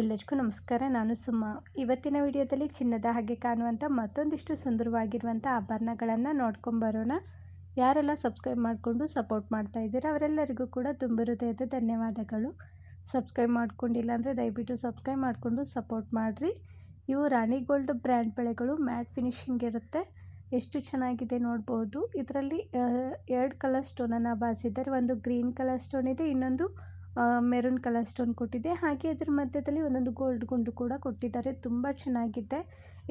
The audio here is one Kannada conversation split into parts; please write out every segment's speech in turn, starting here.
ಎಲ್ಲರಿಗೂ ನಮಸ್ಕಾರ. ನಾನು ಸುಮ್ಮ ಇವತ್ತಿನ ವಿಡಿಯೋದಲ್ಲಿ ಚಿನ್ನದ ಹಾಗೆ ಕಾಣುವಂಥ ಮತ್ತೊಂದಿಷ್ಟು ಸುಂದರವಾಗಿರುವಂಥ ಆಭರಣಗಳನ್ನು ನೋಡ್ಕೊಂಬರೋಣ ಯಾರೆಲ್ಲ ಸಬ್ಸ್ಕ್ರೈಬ್ ಮಾಡಿಕೊಂಡು ಸಪೋರ್ಟ್ ಮಾಡ್ತಾ ಇದ್ದೀರಾ, ಅವರೆಲ್ಲರಿಗೂ ಕೂಡ ತುಂಬ ಹೃದಯದ ಧನ್ಯವಾದಗಳು. ಸಬ್ಸ್ಕ್ರೈಬ್ ಮಾಡ್ಕೊಂಡಿಲ್ಲ ಅಂದರೆ ದಯವಿಟ್ಟು ಸಬ್ಸ್ಕ್ರೈಬ್ ಮಾಡಿಕೊಂಡು ಸಪೋರ್ಟ್ ಮಾಡಿರಿ. ಇವು ರಾಣಿ ಗೋಲ್ಡ್ ಬ್ರ್ಯಾಂಡ್ ಬೆಳೆಗಳು, ಮ್ಯಾಟ್ ಫಿನಿಶಿಂಗ್ ಇರುತ್ತೆ. ಎಷ್ಟು ಚೆನ್ನಾಗಿದೆ ನೋಡ್ಬೋದು. ಇದರಲ್ಲಿ ಎರಡು ಕಲರ್ ಸ್ಟೋನನ್ನು ಬಾಸಿದ್ದಾರೆ. ಒಂದು ಗ್ರೀನ್ ಕಲರ್ ಸ್ಟೋನ್ ಇದೆ, ಇನ್ನೊಂದು ಮೆರೂನ್ ಕಲರ್ ಸ್ಟೋನ್ ಕೊಟ್ಟಿದೆ ಹಾಗೆ ಇದ್ರ ಮಧ್ಯದಲ್ಲಿ ಒಂದೊಂದು ಗೋಲ್ಡ್ ಗುಂಡು ಕೂಡ ಕೊಟ್ಟಿದ್ದಾರೆ. ತುಂಬ ಚೆನ್ನಾಗಿದೆ.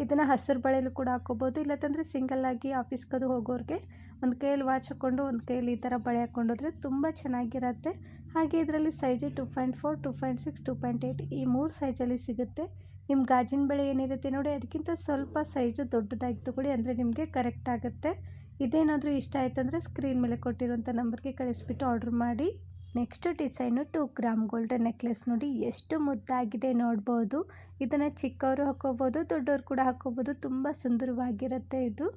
ಇದನ್ನು ಹಸಿರು ಬಳೆಯಲ್ಲೂ ಕೂಡ ಹಾಕೋಬೋದು ಇಲ್ಲತ್ತಂದರೆ ಸಿಂಗಲ್ ಆಗಿ ಆಫೀಸ್ಗದು ಹೋಗೋರಿಗೆ ಒಂದು ಕೈಯಲ್ಲಿ ವಾಚ್ ಹಾಕ್ಕೊಂಡು ಒಂದು ಕೈಯಲ್ಲಿ ಈ ಥರ ಬಳೆ ಹಾಕ್ಕೊಂಡೋದ್ರೆ ತುಂಬ ಚೆನ್ನಾಗಿರುತ್ತೆ. ಹಾಗೆ ಇದರಲ್ಲಿ size two point four two point six two point eight ಈ ಮೂರು ಸೈಜಲ್ಲಿ ಸಿಗುತ್ತೆ. ನಿಮ್ಮ ಗಾಜಿನ ಬಳೆ ಏನಿರುತ್ತೆ ನೋಡಿ, ಅದಕ್ಕಿಂತ ಸ್ವಲ್ಪ ಸೈಜು ದೊಡ್ಡದಾಗಿ ತಗೊಳ್ಳಿ ಅಂದರೆ ನಿಮಗೆ ಕರೆಕ್ಟ್ ಆಗುತ್ತೆ. ಇದೇನಾದರೂ ಇಷ್ಟ ಆಯ್ತಂದರೆ ಸ್ಕ್ರೀನ್ ಮೇಲೆ ಕೊಟ್ಟಿರುವಂಥ ನಂಬರ್ಗೆ ಕಳಿಸ್ಬಿಟ್ಟು ಆರ್ಡ್ರ್ ಮಾಡಿ. Next design two gram golden necklace ನೋಡಿ, ಎಷ್ಟು ಮುದ್ದಾಗಿದೆ ನೋಡ್ಬೋದು. ಇದನ್ನು ಚಿಕ್ಕವರು ಹಾಕೋಬೋದು, ದೊಡ್ಡವರು ಕೂಡ ಹಾಕೋಬೋದು, ತುಂಬ ಸುಂದರವಾಗಿರುತ್ತೆ ಇದು.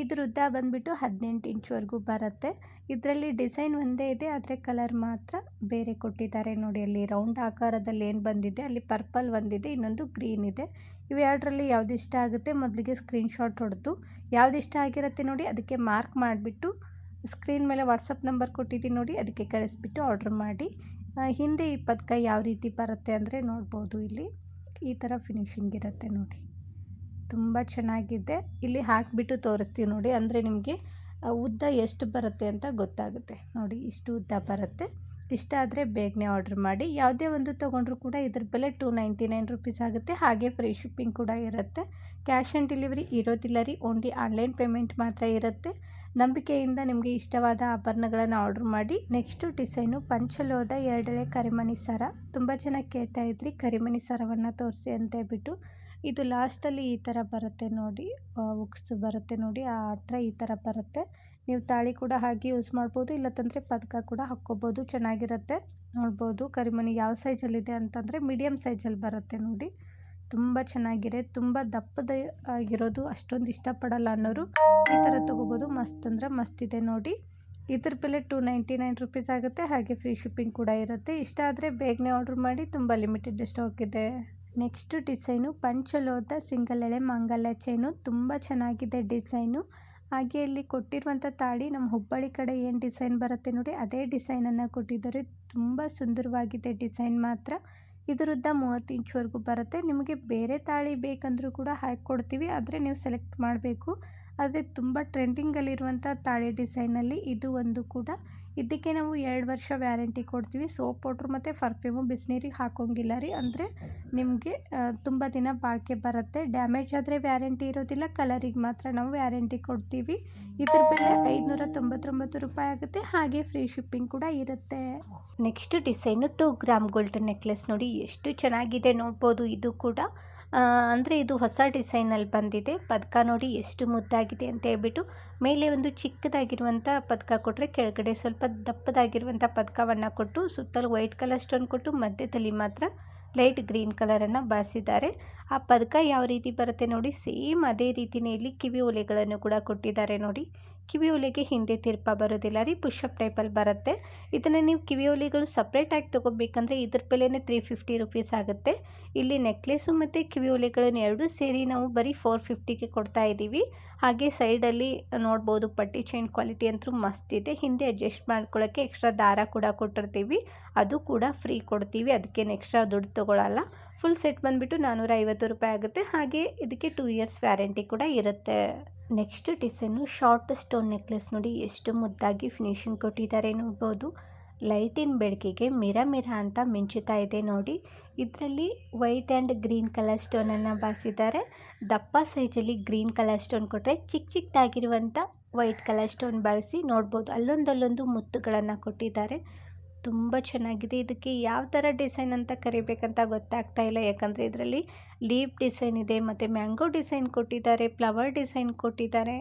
ಇದ್ರ ಉದ್ದ ಬಂದುಬಿಟ್ಟು ಹದಿನೆಂಟು ಇಂಚ್ವರೆಗೂ ಬರುತ್ತೆ. ಇದರಲ್ಲಿ ಡಿಸೈನ್ ಒಂದೇ ಇದೆ, ಆದರೆ ಕಲರ್ ಮಾತ್ರ ಬೇರೆ ಕೊಟ್ಟಿದ್ದಾರೆ ನೋಡಿ. ಅಲ್ಲಿ ರೌಂಡ್ ಆಕಾರದಲ್ಲಿ ಏನು ಬಂದಿದೆ, ಅಲ್ಲಿ ಪರ್ಪಲ್ ಒಂದಿದೆ, ಇನ್ನೊಂದು ಗ್ರೀನ್ ಇದೆ. ಇವೆರಡರಲ್ಲಿ ಯಾವ್ದು ಇಷ್ಟ ಆಗುತ್ತೆ, ಮೊದಲಿಗೆ ಸ್ಕ್ರೀನ್ಶಾಟ್ ಹೊಡೆದು. ಯಾವುದಿಷ್ಟ ಆಗಿರುತ್ತೆ ನೋಡಿ, ಅದಕ್ಕೆ ಮಾರ್ಕ್ ಮಾಡಿಬಿಟ್ಟು ಸ್ಕ್ರೀನ್ ಮೇಲೆ ವಾಟ್ಸಪ್ ನಂಬರ್ ಕೊಟ್ಟಿದ್ದೀನಿ ನೋಡಿ, ಅದಕ್ಕೆ ಕಳಿಸ್ಬಿಟ್ಟು ಆರ್ಡ್ರ್ ಮಾಡಿ. ಹಿಂದೆ ಈ ಪದಕ ಯಾವ ರೀತಿ ಬರುತ್ತೆ ಅಂದರೆ ನೋಡ್ಬೋದು ಇಲ್ಲಿ. ಈ ಥರ ಫಿನಿಶಿಂಗ್ ಇರುತ್ತೆ ನೋಡಿ. ತುಂಬ ಚೆನ್ನಾಗಿದೆ. ಇಲ್ಲಿ ಹಾಕಿಬಿಟ್ಟು ತೋರಿಸ್ತೀವಿ ನೋಡಿ, ಅಂದರೆ ನಿಮಗೆ ಉದ್ದ ಎಷ್ಟು ಬರುತ್ತೆ ಅಂತ ಗೊತ್ತಾಗುತ್ತೆ. ನೋಡಿ, ಇಷ್ಟು ಉದ್ದ ಬರುತ್ತೆ. ಇಷ್ಟ ಆದರೆ ಬೇಗನೆ ಆರ್ಡ್ರ್ ಮಾಡಿ. ಯಾವುದೇ ಒಂದು ತೊಗೊಂಡ್ರು ಕೂಡ ಇದ್ರ ಬೆಲೆ ಟೂ ನೈಂಟಿ ನೈನ್ ರುಪೀಸ್ ಆಗುತ್ತೆ. ಹಾಗೆ ಫ್ರೀ ಶಿಪ್ಪಿಂಗ್ ಕೂಡ ಇರುತ್ತೆ. ಕ್ಯಾಶ್ ಆನ್ ಡೆಲಿವರಿ ಇರೋದಿಲ್ಲ ರೀ, ಓನ್ಲಿ ಆನ್ಲೈನ್ ಪೇಮೆಂಟ್ ಮಾತ್ರ ಇರುತ್ತೆ. ನಂಬಿಕೆಯಿಂದ ನಿಮಗೆ ಇಷ್ಟವಾದ ಆಭರಣಗಳನ್ನು ಆರ್ಡ್ರ್ ಮಾಡಿ ನೆಕ್ಸ್ಟು ಡಿಸೈನು ಪಂಚಲೋದ ಎರಡೆಳೆ ಕರಿಮಣಿ ಸರ. ತುಂಬ ಚೆನ್ನಾಗಿ ಕೇಳ್ತಾ ಇದ್ರಿ, ಕರಿಮಣಿ ಸರವನ್ನು ತೋರಿಸಿ ಅಂತ ಹೇಳ್ಬಿಟ್ಟು. ಇದು ಲಾಸ್ಟಲ್ಲಿ ಈ ಥರ ಬರುತ್ತೆ ನೋಡಿ ಉಕ್ಸ್ ಬರುತ್ತೆ ನೋಡಿ, ಆ ಹತ್ರ ಈ ಥರ ಬರುತ್ತೆ. ನೀವು ತಾಳಿ ಕೂಡ ಹಾಕಿ ಯೂಸ್ ಮಾಡ್ಬೋದು ಇಲ್ಲತ್ತಂದರೆ ಪದಕ ಕೂಡ ಹಾಕ್ಕೋಬೋದು, ಚೆನ್ನಾಗಿರುತ್ತೆ. ನೋಡ್ಬೋದು ಕರಿಮಣಿ ಯಾವ ಸೈಜಲ್ಲಿದೆ ಅಂತಂದರೆ ಮೀಡಿಯಮ್ ಸೈಜಲ್ಲಿ ಬರುತ್ತೆ ನೋಡಿ. ತುಂಬ ಚೆನ್ನಾಗಿದೆ, ತುಂಬ ದಪ್ಪದ ಆಗಿರೋದು, ಅಷ್ಟೊಂದು ಇಷ್ಟಪಡಲ್ಲ ಅನ್ನೋರು ಈ ಥರ ತೊಗೋಬೋದು. ಮಸ್ತ್ ಅಂದರೆ ಮಸ್ತ್ ಇದೆ ನೋಡಿ. ಇದ್ರ ಬೆಲೆ ಟೂ ನೈಂಟಿ ನೈನ್ ರುಪೀಸ್ ಆಗುತ್ತೆ, ಹಾಗೆ ಫ್ರೀ ಶಿಪ್ಪಿಂಗ್ ಕೂಡ ಇರುತ್ತೆ. ಇಷ್ಟ ಆದರೆ ಬೇಗನೆ ಆರ್ಡ್ರ್ ಮಾಡಿ, ತುಂಬ ಲಿಮಿಟೆಡ್ ಸ್ಟಾಕ್ ಇದೆ. ನೆಕ್ಸ್ಟ್ ಡಿಸೈನು ಪಂಚಲೋದ ಸಿಂಗಲ್ ಎಳೆ ಮಂಗಲ ಚೈನು ತುಂಬ ಚೆನ್ನಾಗಿದೆ ಡಿಸೈನು ಹಾಗೆ ಇಲ್ಲಿ ಕೊಟ್ಟಿರುವಂಥ ತಾಳಿ ನಮ್ಮ ಹುಬ್ಬಳ್ಳಿ ಕಡೆ ಏನು ಡಿಸೈನ್ ಬರುತ್ತೆ ನೋಡಿ, ಅದೇ ಡಿಸೈನನ್ನು ಕೊಟ್ಟಿದ್ದಾರೆ. ತುಂಬ ಸುಂದರವಾಗಿದೆ ಡಿಸೈನ್ ಮಾತ್ರ. ಇದರುದ್ದ ಮೂವತ್ತು ಇಂಚ್ವರೆಗೂ ಬರುತ್ತೆ. ನಿಮಗೆ ಬೇರೆ ತಾಳಿ ಬೇಕಂದರೂ ಕೂಡ ಹಾಕಿ ಕೊಡ್ತೀವಿ ಆದರೆ ನೀವು ಸೆಲೆಕ್ಟ್ ಮಾಡಬೇಕು. ಆದರೆ ತುಂಬ ಟ್ರೆಂಡಿಂಗಲ್ಲಿರುವಂಥ ತಾಳಿ ಡಿಸೈನಲ್ಲಿ ಇದು ಒಂದು ಕೂಡ ಇದಕ್ಕೆ ನಾವು ಎರಡು ವರ್ಷ ವ್ಯಾರಂಟಿ ಕೊಡ್ತೀವಿ. ಸೋಪ್ ಪೌಡ್ರ್ ಮತ್ತು ಪರ್ಫ್ಯೂಮು. ಬಿಸಿನೀರಿಗೆ ಹಾಕೋಂಗಿಲ್ಲ ರೀ. ಅಂದರೆ ನಿಮಗೆ ತುಂಬ ದಿನ ಬಾಳಿಕೆ ಬರುತ್ತೆ. ಡ್ಯಾಮೇಜ್ ಆದರೆ ವ್ಯಾರಂಟಿ ಇರೋದಿಲ್ಲ. ಕಲರಿಗೆ ಮಾತ್ರ ನಾವು ವ್ಯಾರಂಟಿ ಕೊಡ್ತೀವಿ. ಇದ್ರ ಬೆಲೆ ಐದುನೂರ ತೊಂಬತ್ತೊಂಬತ್ತು ರೂಪಾಯಿ ಆಗುತ್ತೆ. ಹಾಗೆ ಫ್ರೀ ಶಿಪ್ಪಿಂಗ್ ಕೂಡ ಇರುತ್ತೆ. Next design two gram gold necklace ನೋಡಿ. ಎಷ್ಟು ಚೆನ್ನಾಗಿದೆ ನೋಡ್ಬೋದು. ಇದು ಕೂಡ ಅಂದರೆ ಇದು ಹೊಸ ಡಿಸೈನಲ್ಲಿ ಬಂದಿದೆ. ಪದಕ ನೋಡಿ ಎಷ್ಟು ಮುದ್ದಾಗಿದೆ ಅಂತ ಹೇಳ್ಬಿಟ್ಟು ಮೇಲೆ ಒಂದು ಚಿಕ್ಕದಾಗಿರುವಂಥ ಪದಕ ಕೊಟ್ಟರೆ ಕೆಳಗಡೆ ಸ್ವಲ್ಪ ದಪ್ಪದಾಗಿರುವಂಥ ಪದಕವನ್ನು ಕೊಟ್ಟು ಸುತ್ತಲೂ ವೈಟ್ ಕಲರ್ ಸ್ಟೋನ್ ಕೊಟ್ಟು ಮಧ್ಯದಲ್ಲಿ ಮಾತ್ರ ಲೈಟ್ ಗ್ರೀನ್ ಕಲರನ್ನು ಬಾಸಿದ್ದಾರೆ ಆ ಪದಕ ಯಾವ ರೀತಿ ಬರುತ್ತೆ ನೋಡಿ, ಸೇಮ್ ಅದೇ ರೀತಿಯೇ ಇಲ್ಲಿ ಕಿವಿ ಒಲೆಗಳನ್ನು ಕೂಡ ಕೊಟ್ಟಿದ್ದಾರೆ ನೋಡಿ. ಕಿವಿ ಒಲೆಗೆ ಹಿಂದೆ ತಿರ್ಪ ಬರೋದಿಲ್ಲ ರೀ ಪುಷಪ್ ಟೈಪಲ್ಲಿ ಬರುತ್ತೆ. ಇದನ್ನು ನೀವು ಕಿವಿ ಒಲೆಗಳು ಸಪ್ರೇಟಾಗಿ ತೊಗೋಬೇಕಂದ್ರೆ ಇದ್ರ ಬೆಲೆನೇ ತ್ರೀ ಫಿಫ್ಟಿ ರುಪೀಸ್ ಆಗುತ್ತೆ. ಇಲ್ಲಿ ನೆಕ್ಲೆಸು ಮತ್ತು ಕಿವಿ ಒಲೆಗಳನ್ನು ಎರಡೂ ಸೇರಿ ನಾವು ಬರೀ ಫೋರ್ ಫಿಫ್ಟಿಗೆ ಕೊಡ್ತಾ ಇದ್ದೀವಿ ಹಾಗೆ ಸೈಡಲ್ಲಿ ನೋಡ್ಬೋದು ಪಟ್ಟಿ ಚೈನ್ ಕ್ವಾಲಿಟಿ ಅಂತೂ ಮಸ್ತ್ ಇದೆ. ಹಿಂದೆ ಅಡ್ಜಸ್ಟ್ ಮಾಡ್ಕೊಳ್ಳೋಕ್ಕೆ ಎಕ್ಸ್ಟ್ರಾ ದಾರ ಕೂಡ ಕೊಟ್ಟಿರ್ತೀವಿ. ಅದು ಕೂಡ ಫ್ರೀ ಕೊಡ್ತೀವಿ ಅದಕ್ಕೇನು ಎಕ್ಸ್ಟ್ರಾ ದುಡ್ಡು ತೊಗೊಳಲ್ಲ. ಫುಲ್ ಸೆಟ್ ಬಂದುಬಿಟ್ಟು ನಾನ್ನೂರ ರೂಪಾಯಿ ಆಗುತ್ತೆ. ಹಾಗೆ ಇದಕ್ಕೆ ಟೂ ಇಯರ್ಸ್ ವ್ಯಾರಂಟಿ ಕೂಡ ಇರುತ್ತೆ. Next design short stone necklace ನೋಡಿ ಎಷ್ಟು ಮುದ್ದಾಗಿ ಫಿನಿಶಿಂಗ್ ಕೊಟ್ಟಿದ್ದಾರೆ ನೋಡ್ಬೋದು. ಲೈಟಿನ ಬೆಳಕಿಗೆ ಮಿರ ಮಿರ ಅಂತ ಮಿಂಚುತ್ತಾ ಇದೆ ನೋಡಿ. ಇದರಲ್ಲಿ ವೈಟ್ ಆ್ಯಂಡ್ ಗ್ರೀನ್ ಕಲರ್ ಸ್ಟೋನನ್ನು ಬಾಸಿದ್ದಾರೆ ದಪ್ಪ ಸೈಜಲ್ಲಿ ಗ್ರೀನ್ ಕಲರ್ ಸ್ಟೋನ್ ಕೊಟ್ಟರೆ ಚಿಕ್ಕ ಚಿಕ್ಕದಾಗಿರುವಂಥ ವೈಟ್ ಕಲರ್ ಸ್ಟೋನ್ ಬಳಸಿ ನೋಡ್ಬೋದು. ಅಲ್ಲೊಂದಲ್ಲೊಂದು ಮುತ್ತುಗಳನ್ನು ಕೊಟ್ಟಿದ್ದಾರೆ. ತುಂಬ ಚೆನ್ನಾಗಿದೆ. ಇದಕ್ಕೆ ಯಾವ ಥರ ಡಿಸೈನ್ ಅಂತ ಕರಿಬೇಕಂತ ಗೊತ್ತಾಗ್ತಾ ಇಲ್ಲ. ಯಾಕಂದರೆ ಇದರಲ್ಲಿ ಲೀಫ್ ಡಿಸೈನ್ ಇದೆ, ಮತ್ತು ಮ್ಯಾಂಗೋ ಡಿಸೈನ್ ಕೊಟ್ಟಿದ್ದಾರೆ, ಫ್ಲವರ್ ಡಿಸೈನ್ ಕೊಟ್ಟಿದ್ದಾರೆ.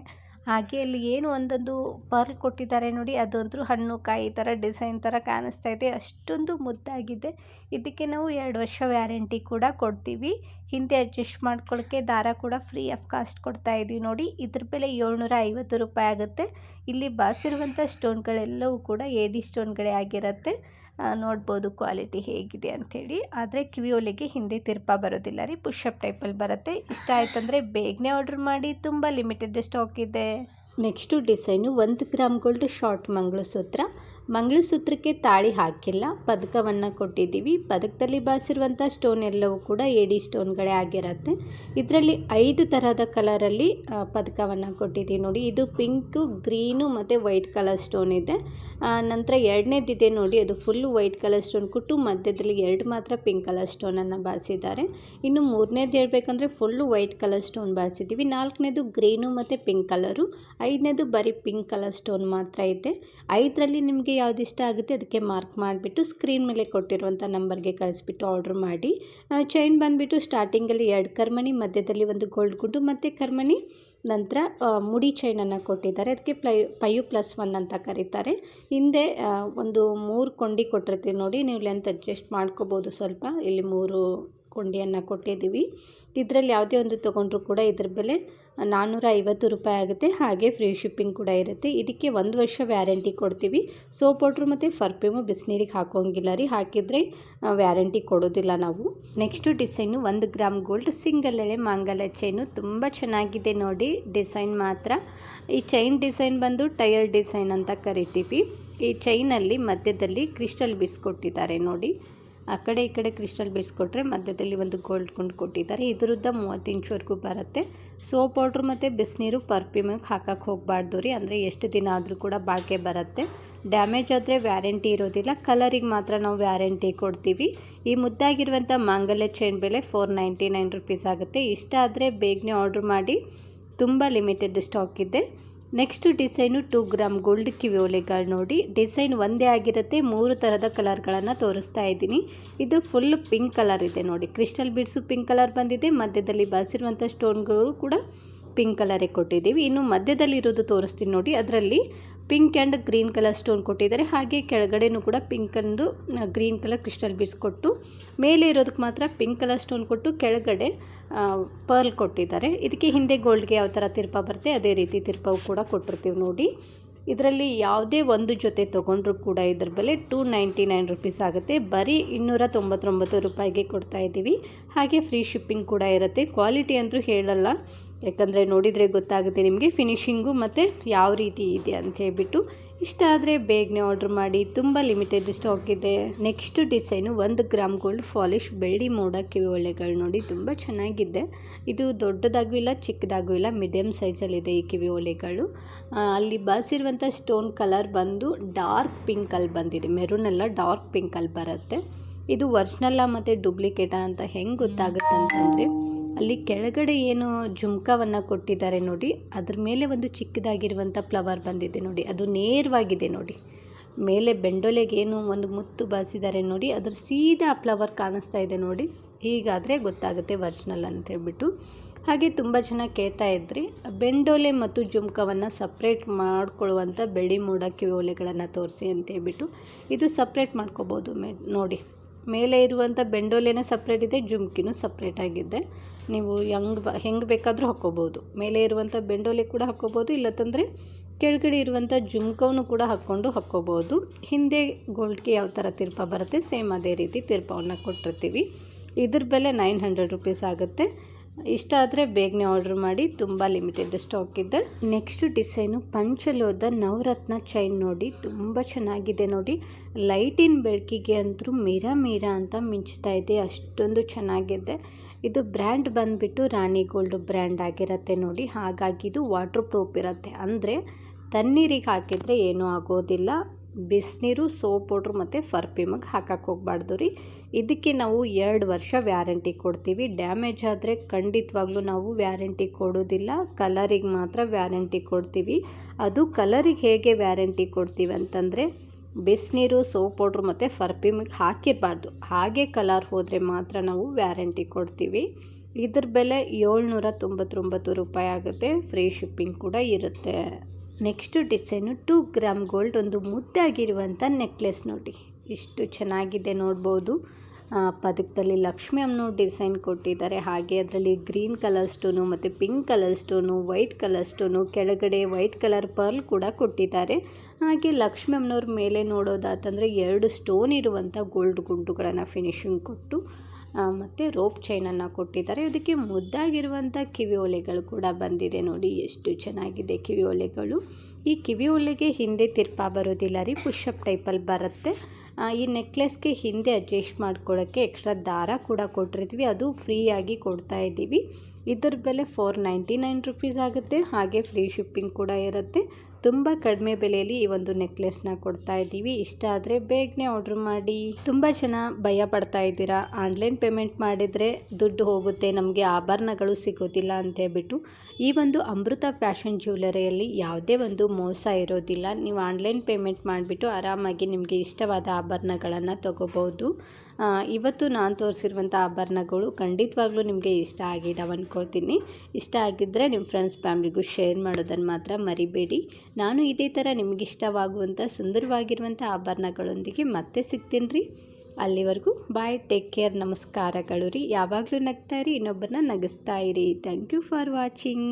ಹಾಗೆ ಅಲ್ಲಿ ಏನು ಒಂದೊಂದು ಪರ್ಲ್ ಕೊಟ್ಟಿದ್ದಾರೆ ನೋಡಿ, ಅದಂತೂ ಹಣ್ಣು ಕಾಯಿ ಥರ ಡಿಸೈನ್ ಥರ ಕಾಣಿಸ್ತಾ ಇದೆ. ಅಷ್ಟೊಂದು ಮುದ್ದಾಗಿದೆ. ಇದಕ್ಕೆ ನಾವು ಎರಡು ವರ್ಷ ವ್ಯಾರಂಟಿ ಕೂಡ ಕೊಡ್ತೀವಿ. ಹಿಂದೆ ಅಡ್ಜಸ್ಟ್ ಮಾಡ್ಕೊಳ್ಳೋಕ್ಕೆ ದಾರ ಕೂಡ ಫ್ರೀ ಆಫ್ ಕಾಸ್ಟ್ ಕೊಡ್ತಾ ಇದ್ದೀವಿ ನೋಡಿ. ಇದ್ರ ಬೆಲೆ ಏಳ್ನೂರ ಐವತ್ತು ರೂಪಾಯಿ ಆಗುತ್ತೆ. ಇಲ್ಲಿ ಬಾಸಿರುವಂಥ ಸ್ಟೋನ್ಗಳೆಲ್ಲವೂ ಕೂಡ ಎ ಡಿ ಸ್ಟೋನ್ಗಳೇ ಆಗಿರುತ್ತೆ. ನೋಡ್ಬೋದು ಕ್ವಾಲಿಟಿ ಹೇಗಿದೆ ಅಂಥೇಳಿ. ಆದರೆ ಕಿವಿಯೋಲೆಗೆ ಹಿಂದೆ ತಿರ್ಪ ಬರೋದಿಲ್ಲ ರೀ. ಪುಷಪ್ ಟೈಪಲ್ಲಿ ಬರುತ್ತೆ. ಇಷ್ಟ ಆಯ್ತಂದರೆ ಬೇಗನೆ ಆರ್ಡ್ರ್ ಮಾಡಿ. ತುಂಬ ಲಿಮಿಟೆಡ್ ಸ್ಟಾಕ್ ಇದೆ. ನೆಕ್ಸ್ಟು ಡಿಸೈನು ಒಂದು ಗ್ರಾಮ್ ಗೋಲ್ಡ್ ಶಾರ್ಟ್ ಮಂಗಳಸೂತ್ರ ಮಂಗಳಸೂತ್ರಕ್ಕೆ ತಾಳಿ ಹಾಕಿಲ್ಲ. ಪದಕವನ್ನು ಕೊಟ್ಟಿದ್ದೀವಿ. ಪದಕದಲ್ಲಿ ಬಾಸಿರುವಂಥ ಸ್ಟೋನ್ ಎಲ್ಲವೂ ಕೂಡ ಎಡಿ ಸ್ಟೋನ್ಗಳೇ ಆಗಿರುತ್ತೆ. ಇದರಲ್ಲಿ ಐದು ತರಹದ ಕಲರಲ್ಲಿ ಪದಕವನ್ನು ಕೊಟ್ಟಿದ್ದೀವಿ ನೋಡಿ. ಇದು ಪಿಂಕು ಗ್ರೀನು ಮತ್ತು ವೈಟ್ ಕಲರ್ ಸ್ಟೋನ್ ಇದೆ. ನಂತರ ಎರಡನೇದಿದೆ ನೋಡಿ. ಅದು ಫುಲ್ಲು ವೈಟ್ ಕಲರ್ ಸ್ಟೋನ್ ಕೊಟ್ಟು ಮಧ್ಯದಲ್ಲಿ ಎರಡು ಮಾತ್ರ ಪಿಂಕ್ ಕಲರ್ ಸ್ಟೋನನ್ನು ಬಾಸಿದ್ದಾರೆ ಇನ್ನು ಮೂರನೇದು ಹೇಳ್ಬೇಕಂದ್ರೆ ಫುಲ್ಲು ವೈಟ್ ಕಲರ್ ಸ್ಟೋನ್ ಬಾಸಿದ್ದೀವಿ ನಾಲ್ಕನೇದು ಗ್ರೀನು ಮತ್ತು ಪಿಂಕ್ ಕಲರು ಐದನೇದು ಬರೀ ಪಿಂಕ್ ಕಲರ್ ಸ್ಟೋನ್ ಮಾತ್ರ ಇದೆ. ಐದರಲ್ಲಿ ನಿಮಗೆ ಯಾವ್ದು ಇಷ್ಟ ಆಗುತ್ತೆ ಅದಕ್ಕೆ ಮಾರ್ಕ್ ಮಾಡಿಬಿಟ್ಟು ಸ್ಕ್ರೀನ್ ಮೇಲೆ ಕೊಟ್ಟಿರುವಂಥ ನಂಬರ್ಗೆ ಕಳಿಸ್ಬಿಟ್ಟು ಆರ್ಡ್ರ್ ಮಾಡಿ. ಚೈನ್ ಬಂದುಬಿಟ್ಟು ಸ್ಟಾರ್ಟಿಂಗಲ್ಲಿ ಎರಡು ಕರ್ಮಣಿ, ಮಧ್ಯದಲ್ಲಿ ಒಂದು ಗೋಲ್ಡ್ ಗುಂಡು, ಮತ್ತು ಕರ್ಮಣಿ ನಂತರ ಮುಡಿ ಚೈನನ್ನು ಕೊಟ್ಟಿದ್ದಾರೆ. ಅದಕ್ಕೆ ಪ್ಲೈ ಪೈಯು ಪ್ಲಸ್ ಒನ್ ಅಂತ ಕರೀತಾರೆ. ಹಿಂದೆ ಒಂದು ಮೂರು ಕೊಂಡಿ ಕೊಟ್ಟಿರ್ತೀವಿ ನೋಡಿ, ನೀವು ಲೆಂತ್ ಅಡ್ಜಸ್ಟ್ ಮಾಡ್ಕೋಬೋದು ಸ್ವಲ್ಪ. ಇಲ್ಲಿ ಮೂರು ಕೊಂಡಿಯನ್ನು ಕೊಟ್ಟಿದ್ದೀವಿ. ಇದರಲ್ಲಿ ಯಾವುದೇ ಒಂದು ತೊಗೊಂಡ್ರೂ ಕೂಡ ಇದ್ರ ಬೆಲೆ ನಾನ್ನೂರ ಐವತ್ತು ರೂಪಾಯಿ ಆಗುತ್ತೆ. ಹಾಗೆ ಫ್ರೀ ಶಿಪ್ಪಿಂಗ್ ಕೂಡ ಇರುತ್ತೆ. ಇದಕ್ಕೆ ಒಂದು ವರ್ಷ ವ್ಯಾರಂಟಿ ಕೊಡ್ತೀವಿ. ಸೋಪ್ ಪೌಡ್ರು ಮತ್ತು ಫರ್ಫ್ಯೂಮು ಬಿಸಿನೀರಿಗೆ ಹಾಕೋಂಗಿಲ್ಲ ರೀ. ಹಾಕಿದರೆ ವ್ಯಾರಂಟಿ ಕೊಡೋದಿಲ್ಲ ನಾವು. ನೆಕ್ಸ್ಟು ಡಿಸೈನು ಒಂದು ಗ್ರಾಮ್ ಗೋಲ್ಡ್ ಸಿಂಗಲ್ ಎಳೆ ಮಾಂಗಲ್ಯ ಚೈನು. ತುಂಬ ಚೆನ್ನಾಗಿದೆ ನೋಡಿ. ಡಿಸೈನ್ ಮಾತ್ರ. ಈ ಚೈನ್ ಡಿಸೈನ್ ಬಂದು ಟೈರ್ ಡಿಸೈನ್ ಅಂತ ಕರಿತೀವಿ. ಈ ಚೈನಲ್ಲಿ ಮಧ್ಯದಲ್ಲಿ ಕ್ರಿಸ್ಟಲ್ ಬಿಸ್ಕೊಟ್ಟಿದ್ದಾರೆ ನೋಡಿ. ಆ ಕಡೆ ಈ ಕಡೆ ಕ್ರಿಸ್ಟಲ್ ಬಿಡಿಸ್ಕೊಟ್ರೆ ಮಧ್ಯದಲ್ಲಿ ಒಂದು ಗೋಲ್ಡ್ ಗುಂಡು ಕೊಟ್ಟಿದ್ದಾರೆ. ಇದರದ್ದ ಮೂವತ್ತು ಇಂಚ್ವರೆಗೂ ಬರುತ್ತೆ. ಸೋಪ್ ಪೌಡ್ರ್ ಮತ್ತು ಬಿಸಿನೀರು ಪರ್ಫ್ಯೂಮಿಗೆ ಹಾಕಕ್ಕೆ ಹೋಗಬಾರ್ದು ರೀ. ಅಂದರೆ ಎಷ್ಟು ದಿನ ಆದರೂ ಕೂಡ ಬಾಳಿಕೆ ಬರುತ್ತೆ. ಡ್ಯಾಮೇಜ್ ಆದರೆ ವ್ಯಾರಂಟಿ ಇರೋದಿಲ್ಲ. ಕಲರಿಗೆ ಮಾತ್ರ ನಾವು ವ್ಯಾರಂಟಿ ಕೊಡ್ತೀವಿ. ಈ ಮುದ್ದಾಗಿರುವಂಥ ಮಾಂಗಲ್ಯ ಚೈನ್ ಬೆಲೆ ಫೋರ್ ನೈಂಟಿ ನೈನ್ ರುಪೀಸ್ ಆಗುತ್ತೆ. ಇಷ್ಟ ಆದರೆ ಬೇಗನೆ ಆರ್ಡ್ರ್ ಮಾಡಿ. ತುಂಬ ಲಿಮಿಟೆಡ್ ಸ್ಟಾಕ್ ಇದೆ. Next design two gram gold ಕಿವಿ ಓಲೆಗಳು ನೋಡಿ. ಡಿಸೈನ್ ಒಂದೇ ಆಗಿರುತ್ತೆ, ಮೂರು ಥರದ ಕಲರ್ಗಳನ್ನು ತೋರಿಸ್ತಾ ಇದ್ದೀನಿ. ಇದು ಫುಲ್ ಪಿಂಕ್ ಕಲರ್ ಇದೆ ನೋಡಿ. ಕ್ರಿಸ್ಟಲ್ ಬಿಡ್ಸು ಪಿಂಕ್ ಕಲರ್ ಬಂದಿದೆ. ಮಧ್ಯದಲ್ಲಿ ಬಾಸಿರುವಂಥ ಸ್ಟೋನ್ಗಳು ಕೂಡ ಪಿಂಕ್ ಕಲರೇ ಕೊಟ್ಟಿದ್ದೀವಿ. ಇನ್ನು ಮಧ್ಯದಲ್ಲಿರೋದು ತೋರಿಸ್ತೀನಿ ನೋಡಿ. ಅದರಲ್ಲಿ pink and green colour stone ಕೊಟ್ಟಿದ್ದಾರೆ. ಹಾಗೆ ಕೆಳಗಡೆನೂ ಕೂಡ ಪಿಂಕ್ ಅಂದು ಗ್ರೀನ್ ಕಲರ್ ಕ್ರಿಸ್ಟಲ್ ಬೀಡ್ಸ್ ಕೊಟ್ಟು, ಮೇಲೆ ಇರೋದಕ್ಕೆ ಮಾತ್ರ ಪಿಂಕ್ ಕಲರ್ ಸ್ಟೋನ್ ಕೊಟ್ಟು ಕೆಳಗಡೆ ಪರ್ಲ್ ಕೊಟ್ಟಿದ್ದಾರೆ. ಇದಕ್ಕೆ ಹಿಂದೆ ಗೋಲ್ಡ್ಗೆ ಯಾವ ಥರ ತಿರ್ಪ ಬರುತ್ತೆ, ಅದೇ ರೀತಿ ತಿರ್ಪವು ಕೂಡ ಕೊಟ್ಟಿರ್ತೀವಿ ನೋಡಿ. ಇದರಲ್ಲಿ ಯಾವುದೇ ಒಂದು ಜೊತೆ ತೊಗೊಂಡ್ರೂ ಕೂಡ ಇದ್ರ ಬೆಲೆ ಟೂ ನೈಂಟಿ ನೈನ್ ರುಪೀಸ್ ಆಗುತ್ತೆ. ಬರೀ ಇನ್ನೂರ ತೊಂಬತ್ತೊಂಬತ್ತು ರೂಪಾಯಿಗೆ ಕೊಡ್ತಾ ಇದ್ದೀವಿ. ಹಾಗೆ ಫ್ರೀ ಶಿಪ್ಪಿಂಗ್ ಕೂಡ ಇರುತ್ತೆ. ಕ್ವಾಲಿಟಿ ಅಂತೂ ಹೇಳಲ್ಲ. ಯಾಕಂದರೆ ನೋಡಿದರೆ ಗೊತ್ತಾಗುತ್ತೆ ನಿಮಗೆ ಫಿನಿಷಿಂಗು ಮತ್ತು ಯಾವ ರೀತಿ ಇದೆ ಅಂತ ಹೇಳ್ಬಿಟ್ಟು. ಇಷ್ಟ ಆದರೆ ಬೇಗನೆ ಆರ್ಡ್ರ್ ಮಾಡಿ. ತುಂಬ ಲಿಮಿಟೆಡ್ ಸ್ಟಾಕ್ ಇದೆ. ನೆಕ್ಸ್ಟ್ ಡಿಸೈನು ಒಂದು ಗ್ರಾಮ್ ಗೋಲ್ಡ್ ಫಾಲಿಶ್ ಬೆಳ್ಳಿ ಮೋಡ ಕಿವಿ ಒಳ್ಳೆಗಳು ನೋಡಿ ತುಂಬ ಚೆನ್ನಾಗಿದೆ. ಇದು ದೊಡ್ಡದಾಗೂ ಇಲ್ಲ, ಚಿಕ್ಕದಾಗೂ ಇಲ್ಲ ಮೀಡಿಯಮ್ ಸೈಜಲ್ಲಿದೆ ಈ ಕಿವಿ ಒಳ್ಳೆಗಳು. ಅಲ್ಲಿ ಬಳಸಿರುವಂಥ ಸ್ಟೋನ್ ಕಲರ್ ಬಂದು ಡಾರ್ಕ್ ಪಿಂಕಲ್ಲಿ ಬಂದಿದೆ. ಮೆರೂನೆಲ್ಲ ಡಾರ್ಕ್ ಪಿಂಕಲ್ಲಿ ಬರುತ್ತೆ. ಇದು ಒರ್ಜಿನಲ್ಲ ಮತ್ತು ಡೂಪ್ಲಿಕೇಟಾ ಅಂತ ಹೆಂಗೆ ಗೊತ್ತಾಗುತ್ತೆ ಅಂತಂದರೆ ಅಲ್ಲಿ ಕೆಳಗಡೆ ಏನು ಜುಮ್ಕವನ್ನು ಕೊಟ್ಟಿದ್ದಾರೆ ನೋಡಿ. ಅದ್ರ ಮೇಲೆ ಒಂದು ಚಿಕ್ಕದಾಗಿರುವಂಥ ಫ್ಲವರ್ ಬಂದಿದೆ ನೋಡಿ. ಅದು ನೇರವಾಗಿದೆ ನೋಡಿ. ಮೇಲೆ ಬೆಂಡೋಲೆಗೆ ಏನು ಒಂದು ಮುತ್ತು ಬಾಸಿದ್ದಾರೆ ನೋಡಿ. ಅದ್ರ ಸೀದಾ ಫ್ಲವರ್ ಕಾಣಿಸ್ತಾ ಇದೆ ನೋಡಿ. ಹೀಗಾದರೆ ಗೊತ್ತಾಗುತ್ತೆ ಒರ್ಜಿನಲ್ ಅಂತ ಹೇಳ್ಬಿಟ್ಟು. ಹಾಗೆ ತುಂಬ ಜನ ಕೇಳ್ತಾ ಇದ್ರಿ. ಬೆಂಡೋಲೆ ಮತ್ತು ಜುಮ್ಕವನ್ನು ಸಪ್ರೇಟ್ ಮಾಡಿಕೊಳ್ಳುವಂಥ ಬೆಳಿ ಮೋಡ ಕಿವಿ ಓಲೆಗಳನ್ನು ತೋರಿಸಿ ಅಂತ ಹೇಳ್ಬಿಟ್ಟು. ಇದು ಸಪ್ರೇಟ್ ಮಾಡ್ಕೋಬೋದು ಮೇ ನೋಡಿ. ಮೇಲೆ ಇರುವಂಥ ಬೆಂಡೋಲೆನೇ ಸಪ್ರೇಟ್ ಇದೆ, ಜುಮ್ಕಿನೂ ಸಪ್ರೇಟ್ ಆಗಿದೆ. ನೀವು ಹೆಂಗೆ ಬ, ಹೆಂಗೆ ಬೇಕಾದರೂ ಹಾಕ್ಕೋಬೋದು. ಮೇಲೆ ಇರುವಂಥ ಬೆಂಡೋಲೆ ಕೂಡ ಹಾಕ್ಕೋಬೋದು, ಇಲ್ಲತ್ತಂದರೆ ಕೆಳಗಡೆ ಇರುವಂಥ ಜುಮ್ಕವನ್ನು ಕೂಡ ಹಾಕ್ಕೊಂಡು ಹಾಕ್ಕೋಬೋದು. ಹಿಂದೆ ಗೋಲ್ಡ್ಗೆ ಯಾವ ಥರ ತಿರ್ಪ ಬರುತ್ತೆ, ಸೇಮ್ ಅದೇ ರೀತಿ ತಿರ್ಪವನ್ನು ಕೊಟ್ಟಿರ್ತೀವಿ. ಇದ್ರ ಬೆಲೆ ನೈನ್ ಹಂಡ್ರೆಡ್ ರುಪೀಸ್ ಆಗುತ್ತೆ. ಇಷ್ಟ ಆದರೆ ಬೇಗನೆ ಆರ್ಡ್ರ್ ಮಾಡಿ, ತುಂಬ ಲಿಮಿಟೆಡ್ ಸ್ಟಾಕ್ ಇದೆ. ನೆಕ್ಸ್ಟ್ ಡಿಸೈನು ಪಂಚಲೋದ ನವರತ್ನ ಚೈನ್ ನೋಡಿ, ತುಂಬ ಚೆನ್ನಾಗಿದೆ ನೋಡಿ. ಲೈಟಿನ ಬೆಳಕಿಗೆ ಅಂತೂ ಮೀರಾ ಮೀರಾ ಅಂತ ಮಿಂಚ್ತಾ ಇದೆ, ಅಷ್ಟೊಂದು ಚೆನ್ನಾಗಿದೆ. ಇದು ಬ್ರ್ಯಾಂಡ್ ಬಂದುಬಿಟ್ಟು ರಾಣಿ ಗೋಲ್ಡ್ ಬ್ರ್ಯಾಂಡ್ ಆಗಿರುತ್ತೆ ನೋಡಿ. ಹಾಗಾಗಿ ಇದು ವಾಟ್ರ್ ಪ್ರೂಫ್ ಇರುತ್ತೆ. ಅಂದರೆ ತಣ್ಣೀರಿಗೆ ಹಾಕಿದರೆ ಏನೂ ಆಗೋದಿಲ್ಲ. ಬಿಸಿನೀರು ಸೋಪ್ ಪೌಡ್ರ್ ಮತ್ತು ಪರ್ಫ್ಯೂಮಿಗೆ ಹಾಕಕ್ಕೆ ಹೋಗ್ಬಾರ್ದು ರೀ. ಇದಕ್ಕೆ ನಾವು ಎರಡು ವರ್ಷ ವ್ಯಾರಂಟಿ ಕೊಡ್ತೀವಿ. ಡ್ಯಾಮೇಜ್ ಆದರೆ ಖಂಡಿತವಾಗ್ಲೂ ನಾವು ವ್ಯಾರಂಟಿ ಕೊಡೋದಿಲ್ಲ. ಕಲರಿಗೆ ಮಾತ್ರ ವ್ಯಾರಂಟಿ ಕೊಡ್ತೀವಿ. ಅದು ಕಲರಿಗೆ ಹೇಗೆ ವ್ಯಾರಂಟಿ ಕೊಡ್ತೀವಿ ಅಂತಂದರೆ, ಬಿಸಿನೀರು, ಸೋಪ್ ಪೌಡ್ರು ಮತ್ತು ಫರ್ಫ್ಯೂಮಿಗೆ ಹಾಕಿರಬಾರ್ದು. ಹಾಗೆ ಕಲರ್ ಹೋದರೆ ಮಾತ್ರ ನಾವು ವ್ಯಾರಂಟಿ ಕೊಡ್ತೀವಿ. ಇದ್ರ ಬೆಲೆ ಏಳ್ನೂರ ತೊಂಬತ್ತೊಂಬತ್ತು ರೂಪಾಯಿ ಆಗುತ್ತೆ. ಫ್ರೀ ಶಿಪ್ಪಿಂಗ್ ಕೂಡ ಇರುತ್ತೆ. Next design two gram gold ಒಂದು ಮುದ್ದಾಗಿರುವಂಥ ನೆಕ್ಲೆಸ್ ನೋಡಿ. ಇಷ್ಟು ಚೆನ್ನಾಗಿದೆ ನೋಡ್ಬೋದು. ಪದಕದಲ್ಲಿ ಲಕ್ಷ್ಮಿ ಡಿಸೈನ್ ಕೊಟ್ಟಿದ್ದಾರೆ. ಹಾಗೆ ಅದರಲ್ಲಿ ಗ್ರೀನ್ ಕಲರ್ ಸ್ಟೋನು ಮತ್ತು pink colour stone, white colour stone, ಕೆಳಗಡೆ ವೈಟ್ ಕಲರ್ ಪರ್ಲ್ ಕೂಡ ಕೊಟ್ಟಿದ್ದಾರೆ. ಹಾಗೆ ಲಕ್ಷ್ಮಿ ಅಮ್ಮನವ್ರ ಮೇಲೆ ನೋಡೋದಾತಂದರೆ ಎರಡು ಸ್ಟೋನ್ ಇರುವಂಥ ಗೋಲ್ಡ್ ಗುಂಡುಗಳನ್ನು ಫಿನಿಶಿಂಗ್ ಕೊಟ್ಟು ಮತ್ತು ರೋಪ್ ಚೈನನ್ನು ಕೊಟ್ಟಿದ್ದಾರೆ. ಅದಕ್ಕೆ ಮುದ್ದಾಗಿರುವಂಥ ಕಿವಿ ಒಲೆಗಳು ಕೂಡ ಬಂದಿದೆ ನೋಡಿ, ಎಷ್ಟು ಚೆನ್ನಾಗಿದೆ ಕಿವಿ ಒಲೆಗಳು. ಈ ಕಿವಿ ಒಲೆಗೆ ಹಿಂದೆ ತಿರ್ಪಾ ಬರೋದಿಲ್ಲ ರೀ ಪುಷಪ್ ಟೈಪಲ್ಲಿ ಬರುತ್ತೆ. ಈ ನೆಕ್ಲೆಸ್ಗೆ ಹಿಂದೆ ಅಡ್ಜಸ್ಟ್ ಮಾಡ್ಕೊಳ್ಳೋಕ್ಕೆ ಎಕ್ಸ್ಟ್ರಾ ದಾರ ಕೂಡ ಕೊಟ್ಟಿರ್ತೀವಿ. ಅದು ಫ್ರೀಯಾಗಿ ಕೊಡ್ತಾ ಇದ್ದೀವಿ. ಇದರ ಬೆಲೆ ಫೋರ್ ನೈಂಟಿ ನೈನ್ ರುಪೀಸ್ ಆಗುತ್ತೆ. ಹಾಗೆ ಫ್ರೀ ಶಿಪ್ಪಿಂಗ್ ಕೂಡ ಇರುತ್ತೆ. ತುಂಬ ಕಡಿಮೆ ಬೆಲೆಯಲ್ಲಿ ಈ ಒಂದು ನೆಕ್ಲೆಸ್ನ ಕೊಡ್ತಾ ಇದ್ದೀವಿ. ಇಷ್ಟ ಆದರೆ ಬೇಗನೆ ಆರ್ಡ್ರ್ ಮಾಡಿ. ತುಂಬ ಜನ ಭಯ ಪಡ್ತಾ ಇದ್ದೀರಾ? ಆನ್ಲೈನ್ ಪೇಮೆಂಟ್ ಮಾಡಿದರೆ ದುಡ್ಡು ಹೋಗುತ್ತೆ, ನಮಗೆ ಆಭರಣಗಳು ಸಿಗೋದಿಲ್ಲ ಅಂತ ಹೇಳ್ಬಿಟ್ಟು. ಈ ಒಂದು ಅಮೃತ ಫ್ಯಾಷನ್ ಜ್ಯುವೆಲರಿಯಲ್ಲಿ ಯಾವುದೇ ಒಂದು ಮೋಸ ಇರೋದಿಲ್ಲ. ನೀವು ಆನ್ಲೈನ್ ಪೇಮೆಂಟ್ ಮಾಡಿಬಿಟ್ಟು ಆರಾಮಾಗಿ ನಿಮಗೆ ಇಷ್ಟವಾದ ಆಭರಣಗಳನ್ನು ತೊಗೋಬೋದು. ಇವತ್ತು ನಾನು ತೋರಿಸಿರುವಂಥ ಆಭರಣಗಳು ಖಂಡಿತವಾಗ್ಲೂ ನಿಮಗೆ ಇಷ್ಟ ಆಗಿದ್ದಾವೆ ಅಂದ್ಕೊಳ್ತೀನಿ ಇಷ್ಟ ಆಗಿದ್ದರೆ ನಿಮ್ಮ ಫ್ರೆಂಡ್ಸ್ ಫ್ಯಾಮ್ಲಿಗೂ ಶೇರ್ ಮಾಡೋದನ್ನು ಮಾತ್ರ ಮರಿಬೇಡಿ. ನಾನು ಇದೇ ಥರ ನಿಮಗೆ ಇಷ್ಟವಾಗುವಂಥ ಸುಂದರವಾಗಿರುವಂಥ ಆಭರಣಗಳೊಂದಿಗೆ ಮತ್ತೆ ಸಿಗ್ತೀನಿ ರೀ ಅಲ್ಲಿವರೆಗೂ ಬಾಯ್ ಟೇಕ್ ಕೇರ್ ನಮಸ್ಕಾರಗಳು ರೀ. ಯಾವಾಗಲೂ ನಗ್ತಾ ಇರಿ ಇನ್ನೊಬ್ಬರನ್ನ ನಗಿಸ್ತಾ ಇರಿ. Thank you for watching